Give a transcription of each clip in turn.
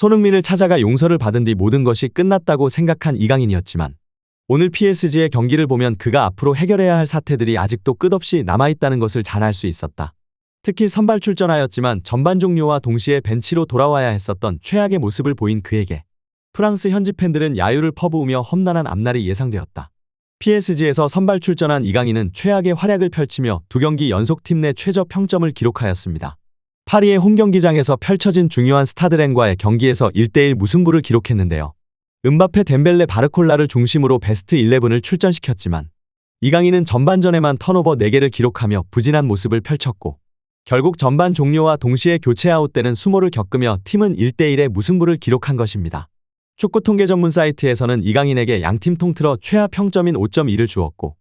손흥민을 찾아가 용서를 받은 뒤 모든 것이 끝났다고 생각한 이강인이었지만 오늘 PSG의 경기를 보면 그가 앞으로 해결해야 할 사태들이 아직도 끝없이 남아있다는 것을 잘 알 수 있었다. 특히 선발 출전하였지만 전반 종료와 동시에 벤치로 돌아와야 했었던 최악의 모습을 보인 그에게 프랑스 현지 팬들은 야유를 퍼부으며 험난한 앞날이 예상되었다. PSG에서 선발 출전한 이강인은 최악의 활약을 펼치며 두 경기 연속 팀 내 최저 평점을 기록하였습니다. 파리의 홈경기장에서 펼쳐진 중요한 스타드랭과의 경기에서 1대1 무승부를 기록했는데요. 은바페 덴벨레 바르콜라를 중심으로 베스트 11을 출전시켰지만 이강인은 전반전에만 턴오버 4개를 기록하며 부진한 모습을 펼쳤고 결국 전반 종료와 동시에 교체 아웃되는 수모를 겪으며 팀은 1대1의 무승부를 기록한 것입니다. 축구 통계 전문 사이트에서는 이강인에게 양팀 통틀어 최하 평점인 5.2를 주었고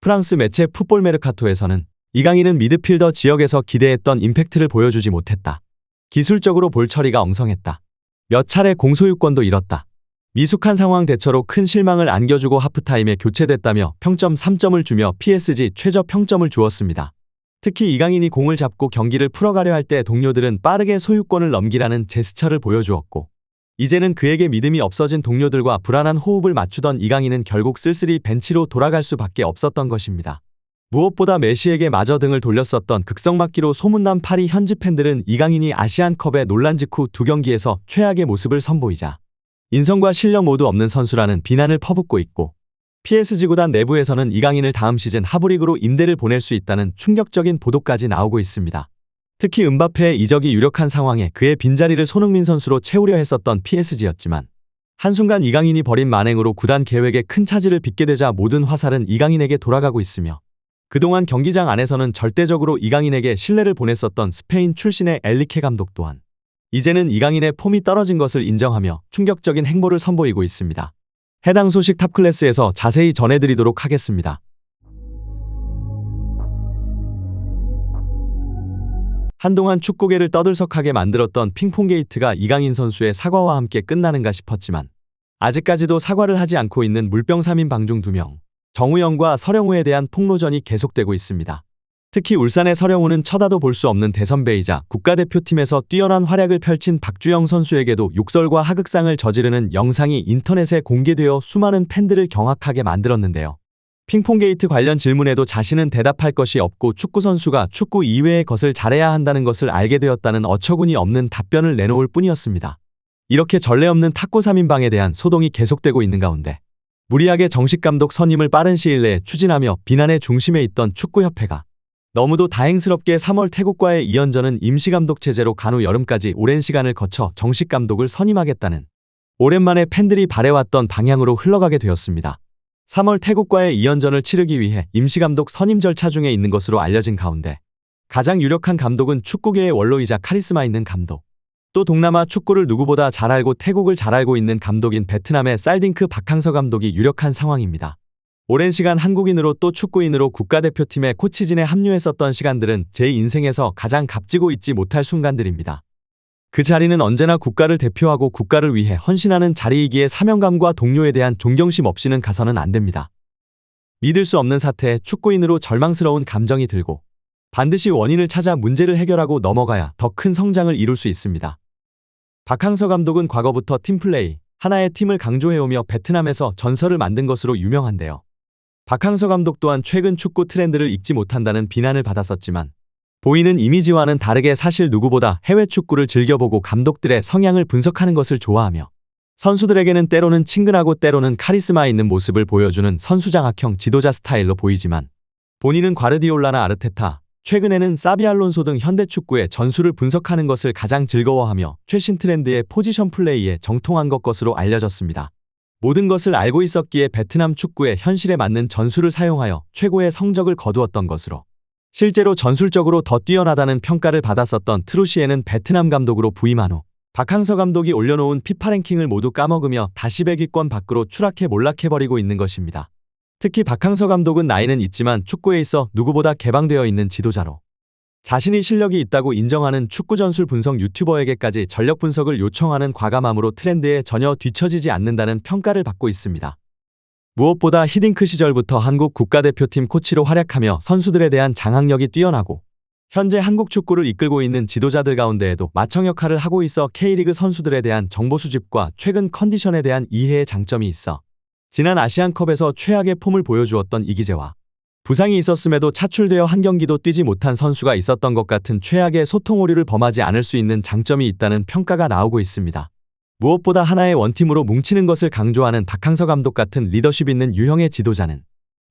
프랑스 매체 풋볼 메르카토에서는 이강인은 미드필더 지역에서 기대했던 임팩트를 보여주지 못했다. 기술적으로 볼 처리가 엉성했다. 몇 차례 공소유권도 잃었다. 미숙한 상황 대처로 큰 실망을 안겨주고 하프타임에 교체됐다며 평점 3점을 주며 PSG 최저 평점을 주었습니다. 특히 이강인이 공을 잡고 경기를 풀어가려 할 때 동료들은 빠르게 소유권을 넘기라는 제스처를 보여주었고 이제는 그에게 믿음이 없어진 동료들과 불안한 호흡을 맞추던 이강인은 결국 쓸쓸히 벤치로 돌아갈 수밖에 없었던 것입니다. 무엇보다 메시에게 마저 등을 돌렸었던 극성맞기로 소문난 파리 현지 팬들은 이강인이 아시안컵의 논란 직후 두 경기에서 최악의 모습을 선보이자 인성과 실력 모두 없는 선수라는 비난을 퍼붓고 있고 PSG 구단 내부에서는 이강인을 다음 시즌 하브리그로 임대를 보낼 수 있다는 충격적인 보도까지 나오고 있습니다. 특히 은바페의 이적이 유력한 상황에 그의 빈자리를 손흥민 선수로 채우려 했었던 PSG였지만 한순간 이강인이 벌인 만행으로 구단 계획에 큰 차질을 빚게 되자 모든 화살은 이강인에게 돌아가고 있으며 그동안 경기장 안에서는 절대적으로 이강인에게 신뢰를 보냈었던 스페인 출신의 엘리케 감독 또한 이제는 이강인의 폼이 떨어진 것을 인정하며 충격적인 행보를 선보이고 있습니다. 해당 소식 탑클래스에서 자세히 전해드리도록 하겠습니다. 한동안 축구계를 떠들썩하게 만들었던 핑퐁 게이트가 이강인 선수의 사과와 함께 끝나는가 싶었지만 아직까지도 사과를 하지 않고 있는 물병 3인 방중 2명, 정우영과 서령우에 대한 폭로전이 계속되고 있습니다. 특히 울산의 서령우는 쳐다도 볼 수 없는 대선배이자 국가대표팀에서 뛰어난 활약을 펼친 박주영 선수에게도 욕설과 하극상을 저지르는 영상이 인터넷에 공개되어 수많은 팬들을 경악하게 만들었는데요. 핑퐁 게이트 관련 질문에도 자신은 대답할 것이 없고 축구 선수가 축구 이외의 것을 잘해야 한다는 것을 알게 되었다는 어처구니 없는 답변을 내놓을 뿐이었습니다. 이렇게 전례 없는 탁구 3인방에 대한 소동이 계속되고 있는 가운데 무리하게 정식 감독 선임을 빠른 시일 내에 추진하며 비난의 중심에 있던 축구협회가 너무도 다행스럽게 3월 태국과의 2연전은 임시감독 체제로 간후 여름까지 오랜 시간을 거쳐 정식 감독을 선임하겠다는 오랜만에 팬들이 바래왔던 방향으로 흘러가게 되었습니다. 3월 태국과의 2연전을 치르기 위해 임시감독 선임 절차 중에 있는 것으로 알려진 가운데 가장 유력한 감독은 축구계의 원로이자 카리스마 있는 감독. 또 동남아 축구를 누구보다 잘 알고 태국을 잘 알고 있는 감독인 베트남의 쌀딩크 박항서 감독이 유력한 상황입니다. 오랜 시간 한국인으로 또 축구인으로 국가대표팀의 코치진에 합류했었던 시간들은 제 인생에서 가장 값지고 잊지 못할 순간들입니다. 그 자리는 언제나 국가를 대표하고 국가를 위해 헌신하는 자리이기에 사명감과 동료에 대한 존경심 없이는 가서는 안 됩니다. 믿을 수 없는 사태에 축구인으로 절망스러운 감정이 들고 반드시 원인을 찾아 문제를 해결하고 넘어가야 더 큰 성장을 이룰 수 있습니다. 박항서 감독은 과거부터 팀플레이, 하나의 팀을 강조해오며 베트남에서 전설을 만든 것으로 유명한데요. 박항서 감독 또한 최근 축구 트렌드를 읽지 못한다는 비난을 받았었지만 보이는 이미지와는 다르게 사실 누구보다 해외 축구를 즐겨보고 감독들의 성향을 분석하는 것을 좋아하며 선수들에게는 때로는 친근하고 때로는 카리스마 있는 모습을 보여주는 선수장학형 지도자 스타일로 보이지만 본인은 과르디올라나 아르테타, 최근에는 사비 알론소 등 현대 축구의 전술을 분석하는 것을 가장 즐거워하며 최신 트렌드의 포지션 플레이에 정통한 것 것으로 알려졌습니다. 모든 것을 알고 있었기에 베트남 축구의 현실에 맞는 전술을 사용하여 최고의 성적을 거두었던 것으로 실제로 전술적으로 더 뛰어나다는 평가를 받았었던 트루시에는 베트남 감독으로 부임한 후 박항서 감독이 올려놓은 피파 랭킹을 모두 까먹으며 다시 100위권 밖으로 추락해 몰락해버리고 있는 것입니다. 특히 박항서 감독은 나이는 있지만 축구에 있어 누구보다 개방되어 있는 지도자로 자신이 실력이 있다고 인정하는 축구 전술 분석 유튜버에게까지 전력 분석을 요청하는 과감함으로 트렌드에 전혀 뒤처지지 않는다는 평가를 받고 있습니다. 무엇보다 히딩크 시절부터 한국 국가대표팀 코치로 활약하며 선수들에 대한 장악력이 뛰어나고 현재 한국 축구를 이끌고 있는 지도자들 가운데에도 마청 역할을 하고 있어 K리그 선수들에 대한 정보 수집과 최근 컨디션에 대한 이해의 장점이 있어 지난 아시안컵에서 최악의 폼을 보여주었던 이기재와 부상이 있었음에도 차출되어 한 경기도 뛰지 못한 선수가 있었던 것 같은 최악의 소통 오류를 범하지 않을 수 있는 장점이 있다는 평가가 나오고 있습니다. 무엇보다 하나의 원팀으로 뭉치는 것을 강조하는 박항서 감독 같은 리더십 있는 유형의 지도자는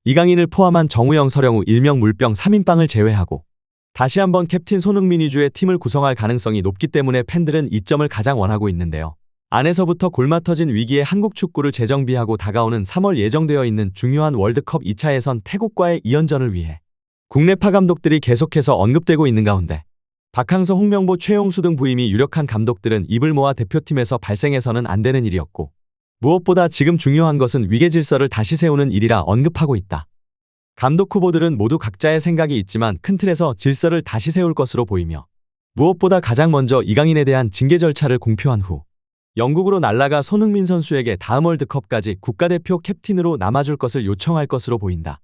이강인을 포함한 정우영, 서령우, 일명 물병 3인방을 제외하고 다시 한번 캡틴 손흥민 위주의 팀을 구성할 가능성이 높기 때문에 팬들은 이 점을 가장 원하고 있는데요. 안에서부터 골마 터진 위기에 한국 축구를 재정비하고 다가오는 3월 예정되어 있는 중요한 월드컵 2차 예선 태국과의 2연전을 위해 국내파 감독들이 계속해서 언급되고 있는 가운데 박항서, 홍명보, 최용수 등 부임이 유력한 감독들은 입을 모아 대표팀에서 발생해서는 안 되는 일이었고 무엇보다 지금 중요한 것은 위계 질서를 다시 세우는 일이라 언급하고 있다. 감독 후보들은 모두 각자의 생각이 있지만 큰 틀에서 질서를 다시 세울 것으로 보이며 무엇보다 가장 먼저 이강인에 대한 징계 절차를 공표한 후 영국으로 날아가 손흥민 선수에게 다음 월드컵까지 국가대표 캡틴으로 남아줄 것을 요청할 것으로 보인다.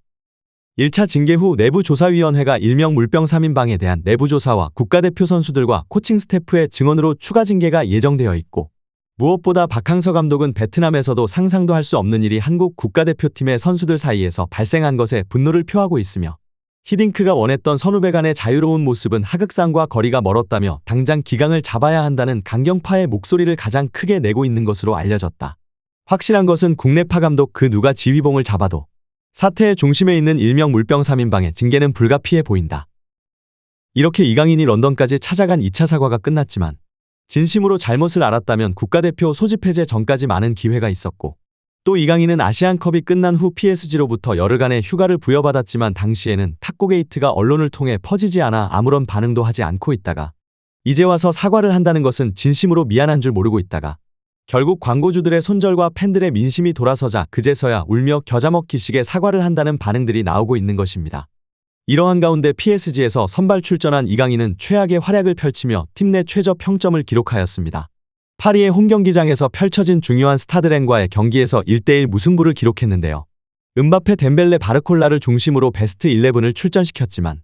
1차 징계 후 내부조사위원회가 일명 물병 3인방에 대한 내부조사와 국가대표 선수들과 코칭 스태프의 증언으로 추가 징계가 예정되어 있고 무엇보다 박항서 감독은 베트남에서도 상상도 할 수 없는 일이 한국 국가대표팀의 선수들 사이에서 발생한 것에 분노를 표하고 있으며 히딩크가 원했던 선후배 간의 자유로운 모습은 하극상과 거리가 멀었다며 당장 기강을 잡아야 한다는 강경파의 목소리를 가장 크게 내고 있는 것으로 알려졌다. 확실한 것은 국내파 감독 그 누가 지휘봉을 잡아도 사태의 중심에 있는 일명 물병 3인방의 징계는 불가피해 보인다. 이렇게 이강인이 런던까지 찾아간 2차 사과가 끝났지만 진심으로 잘못을 알았다면 국가대표 소집 해제 전까지 많은 기회가 있었고 또 이강인은 아시안컵이 끝난 후 PSG로부터 열흘간의 휴가를 부여받았지만 당시에는 탁구 게이트가 언론을 통해 퍼지지 않아 아무런 반응도 하지 않고 있다가 이제 와서 사과를 한다는 것은 진심으로 미안한 줄 모르고 있다가 결국 광고주들의 손절과 팬들의 민심이 돌아서자 그제서야 울며 겨자 먹기식의 사과를 한다는 반응들이 나오고 있는 것입니다. 이러한 가운데 PSG에서 선발 출전한 이강인은 최악의 활약을 펼치며 팀 내 최저 평점을 기록하였습니다. 파리의 홈경기장에서 펼쳐진 중요한 스타드랭과의 경기에서 1대1 무승부를 기록했는데요. 은바페 덴벨레 바르콜라를 중심으로 베스트 11을 출전시켰지만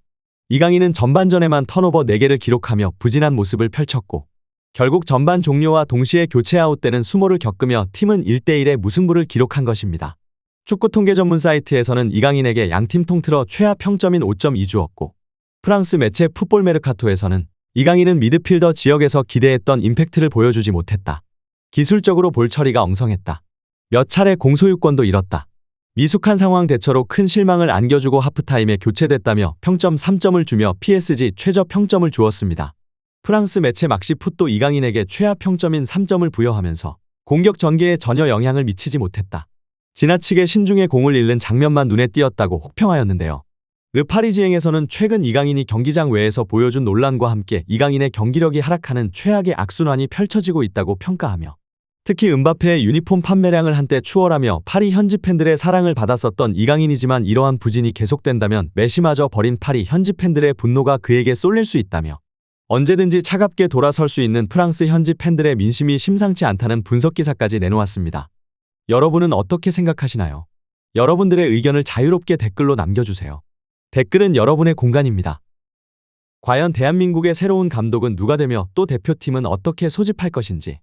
이강인은 전반전에만 턴오버 4개를 기록하며 부진한 모습을 펼쳤고 결국 전반 종료와 동시에 교체 아웃되는 수모를 겪으며 팀은 1대1의 무승부를 기록한 것입니다. 축구 통계 전문 사이트에서는 이강인에게 양팀 통틀어 최하 평점인 5.2 주었고 프랑스 매체 풋볼 메르카토에서는 이강인은 미드필더 지역에서 기대했던 임팩트를 보여주지 못했다. 기술적으로 볼 처리가 엉성했다. 몇 차례 공소유권도 잃었다. 미숙한 상황 대처로 큰 실망을 안겨주고 하프타임에 교체됐다며 평점 3점을 주며 PSG 최저 평점을 주었습니다. 프랑스 매체 막시 풋도 이강인에게 최하 평점인 3점을 부여하면서 공격 전개에 전혀 영향을 미치지 못했다. 지나치게 신중에 공을 잃는 장면만 눈에 띄었다고 혹평하였는데요. 르파리지행에서는 최근 이강인이 경기장 외에서 보여준 논란과 함께 이강인의 경기력이 하락하는 최악의 악순환이 펼쳐지고 있다고 평가하며 특히 은바페의 유니폼 판매량을 한때 추월하며 파리 현지 팬들의 사랑을 받았었던 이강인이지만 이러한 부진이 계속된다면 메시마저 버린 파리 현지 팬들의 분노가 그에게 쏠릴 수 있다며 언제든지 차갑게 돌아설 수 있는 프랑스 현지 팬들의 민심이 심상치 않다는 분석 기사까지 내놓았습니다. 여러분은 어떻게 생각하시나요? 여러분들의 의견을 자유롭게 댓글로 남겨주세요. 댓글은 여러분의 공간입니다. 과연 대한민국의 새로운 감독은 누가 되며 또 대표팀은 어떻게 소집할 것인지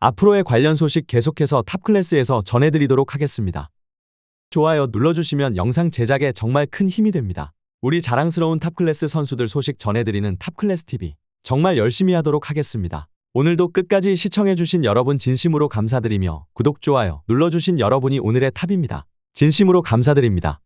앞으로의 관련 소식 계속해서 탑클래스에서 전해드리도록 하겠습니다. 좋아요 눌러주시면 영상 제작에 정말 큰 힘이 됩니다. 우리 자랑스러운 탑클래스 선수들 소식 전해드리는 탑클래스TV 정말 열심히 하도록 하겠습니다. 오늘도 끝까지 시청해주신 여러분 진심으로 감사드리며 구독, 좋아요 눌러주신 여러분이 오늘의 탑입니다. 진심으로 감사드립니다.